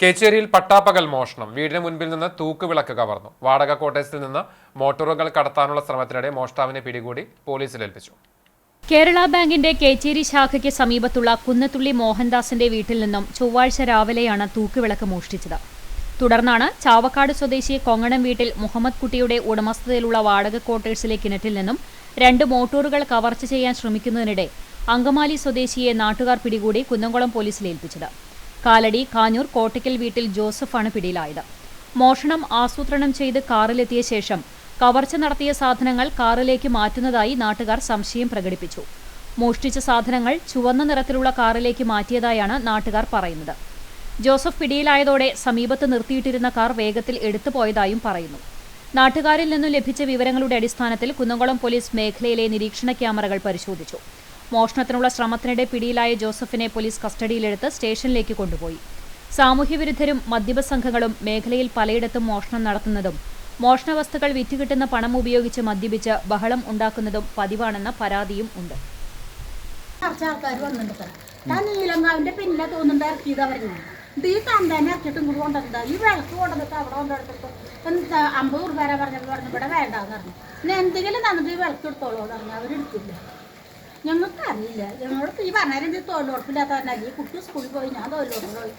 കേച്ചേരിയിൽ പട്ടാപ്പകൽ മോഷണം. വീടിന് മുൻപിൽ നിന്ന് തൂക്കുവിളക്ക് കവർന്നു. വാടക കോട്ടേഴ്സിൽ നിന്ന് മോട്ടോറുകൾ കടത്താനുള്ള ശ്രമത്തിനിടെ മോഷ്ടാവിനെ പിടികൂടി പോലീസിൽ ഏൽപ്പിച്ചു. കേരള ബാങ്കിന്റെ കേച്ചേരി ശാഖയ്ക്ക് സമീപത്തുള്ള കുന്നത്തുള്ളി മോഹൻദാസിന്റെ വീട്ടിൽ നിന്നും ചൊവ്വാഴ്ച രാവിലെയാണ് തൂക്കുവിളക്ക് മോഷ്ടിച്ചത്. തുടർന്നാണ് ചാവക്കാട് സ്വദേശി കൊങ്ങണം വീട്ടിൽ മുഹമ്മദ് കുട്ടിയുടെ ഉടമസ്ഥതയിലുള്ള വാടക ക്വാർട്ടേഴ്സിലെ കിണറ്റിൽ നിന്നും രണ്ട് മോട്ടോറുകൾ കവർച്ച ചെയ്യാൻ ശ്രമിക്കുന്നതിനിടെ അങ്കമാലി സ്വദേശിയെ നാട്ടുകാർ പിടികൂടി കുന്നംകുളം പോലീസിൽ ഏൽപ്പിച്ചത്. കാലടി കാഞ്ഞൂർ കോട്ടയ്ക്കൽ വീട്ടിൽ ജോസഫാണ് പിടിയിലായത്. മോഷണം ആസൂത്രണം ചെയ്ത് കാറിലെത്തിയ ശേഷം കവർച്ച നടത്തിയ സാധനങ്ങൾ കാറിലേക്ക് മാറ്റുന്നതായി നാട്ടുകാർ സംശയം പ്രകടിപ്പിച്ചു. മോഷ്ടിച്ച സാധനങ്ങൾ ചുവന്ന നിറത്തിലുള്ള കാറിലേക്ക് മാറ്റിയതായാണ് നാട്ടുകാർ പറയുന്നത്. ജോസഫ് പിടിയിലായതോടെ സമീപത്ത് നിർത്തിയിട്ടിരുന്ന കാർ വേഗത്തിൽ എടുത്തുപോയതായും പറയുന്നു. നാട്ടുകാരിൽ നിന്നും ലഭിച്ച വിവരങ്ങളുടെ അടിസ്ഥാനത്തിൽ കുന്നംകുളം പോലീസ് മേഖലയിലെ നിരീക്ഷണ ക്യാമറകൾ പരിശോധിച്ചു. മോഷണത്തിനുള്ള ശ്രമത്തിനിടെ പിടിയിലായ ജോസഫിനെ പോലീസ് കസ്റ്റഡിയിലെടുത്ത് സ്റ്റേഷനിലേക്ക് കൊണ്ടുപോയി. സാമൂഹ്യവിരുദ്ധരും മദ്യപ സംഘങ്ങളും മേഖലയിൽ പലയിടത്തും മോഷണം നടത്തുന്നതും മോഷണ വസ്തുക്കൾ വിറ്റുകിട്ടുന്ന പണം ഉപയോഗിച്ച് മദ്യപിച്ച് ബഹളം ഉണ്ടാക്കുന്നതും പതിവാണെന്ന പരാതിയും ഉണ്ട്. പിന്നിലെ അമ്പത് രൂപ പറഞ്ഞത് പറഞ്ഞു ഇവിടെ വേണ്ടാന്ന് പറഞ്ഞു. എന്തെങ്കിലും തന്നിട്ട് ഈ വിളക്ക് എടുത്തോളൂ എന്ന് പറഞ്ഞു. അവരെടുക്കില്ല ഞങ്ങൾക്ക് അറിയില്ല ഞങ്ങളോട് ഈ പറഞ്ഞാലും ഇത് തൊഴിലുറപ്പില്ലാത്ത പറഞ്ഞാൽ ഈ കുട്ടി സ്കൂളിൽ പോയി ഞാൻ തൊഴിലുറപ്പ് പോയി.